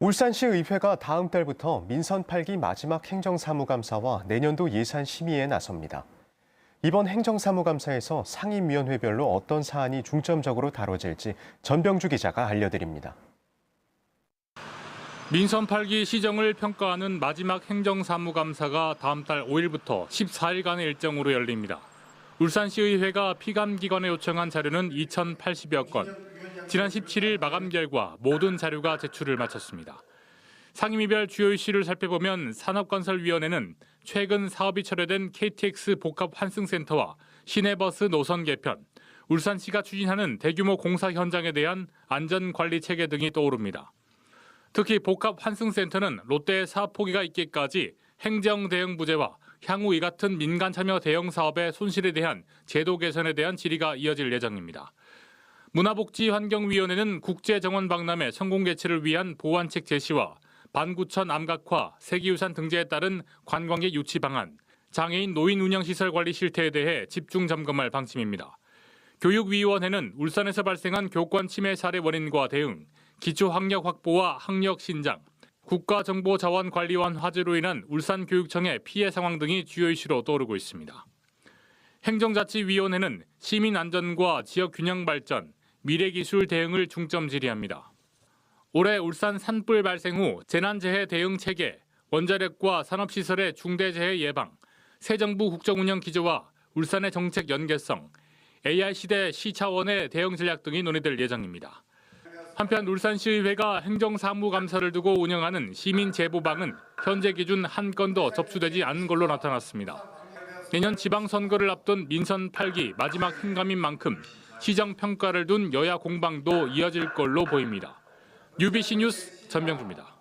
울산시 의회가 다음 달부터 민선 8기 마지막 행정사무감사와 내년도 예산 심의에 나섭니다. 이번 행정사무감사에서 상임위원회별로 어떤 사안이 중점적으로 다뤄질지 전병주 기자가 알려드립니다. 민선 8기 시정을 평가하는 마지막 행정사무감사가 다음 달 5일부터 14일간의 일정으로 열립니다. 울산시의회가 피감기관에 요청한 자료는 2,080여 건. 지난 17일 마감 결과 모든 자료가 제출을 마쳤습니다. 상임위별 주요 이슈를 살펴보면 산업건설위원회는 최근 사업이 철회된 KTX 복합 환승센터와 시내버스 노선 개편, 울산시가 추진하는 대규모 공사 현장에 대한 안전관리 체계 등이 떠오릅니다. 특히 복합 환승센터는 롯데의 사업 포기가 있기까지 행정 대응 부재와 향후 이 같은 민간 참여 대형 사업의 손실에 대한 제도 개선에 대한 질의가 이어질 예정입니다. 문화복지환경위원회는 국제정원 박람회 성공 개최를 위한 보완책 제시와 반구천 암각화, 세계유산 등재에 따른 관광객 유치 방안, 장애인 노인 운영 시설 관리 실태에 대해 집중 점검할 방침입니다. 교육위원회는 울산에서 발생한 교권 침해 사례 원인과 대응, 기초 학력 확보와 학력 신장, 국가정보자원관리원 화재로 인한 울산교육청의 피해 상황 등이 주요 이슈로 떠오르고 있습니다. 행정자치위원회는 시민 안전과 지역 균형 발전, 미래기술 대응을 중점 질의합니다. 올해 울산 산불 발생 후 재난재해 대응 체계, 원자력과 산업시설의 중대재해 예방, 새 정부 국정운영 기조와 울산의 정책 연계성, AI 시대 시 차원의 대응 전략 등이 논의될 예정입니다. 한편 울산시의회가 행정사무감사를 두고 운영하는 시민 제보방은 현재 기준 한 건도 접수되지 않은 걸로 나타났습니다. 내년 지방선거를 앞둔 민선 8기 마지막 행감인 만큼 시정 평가를 둔 여야 공방도 이어질 걸로 보입니다. UBC 뉴스 전병주입니다.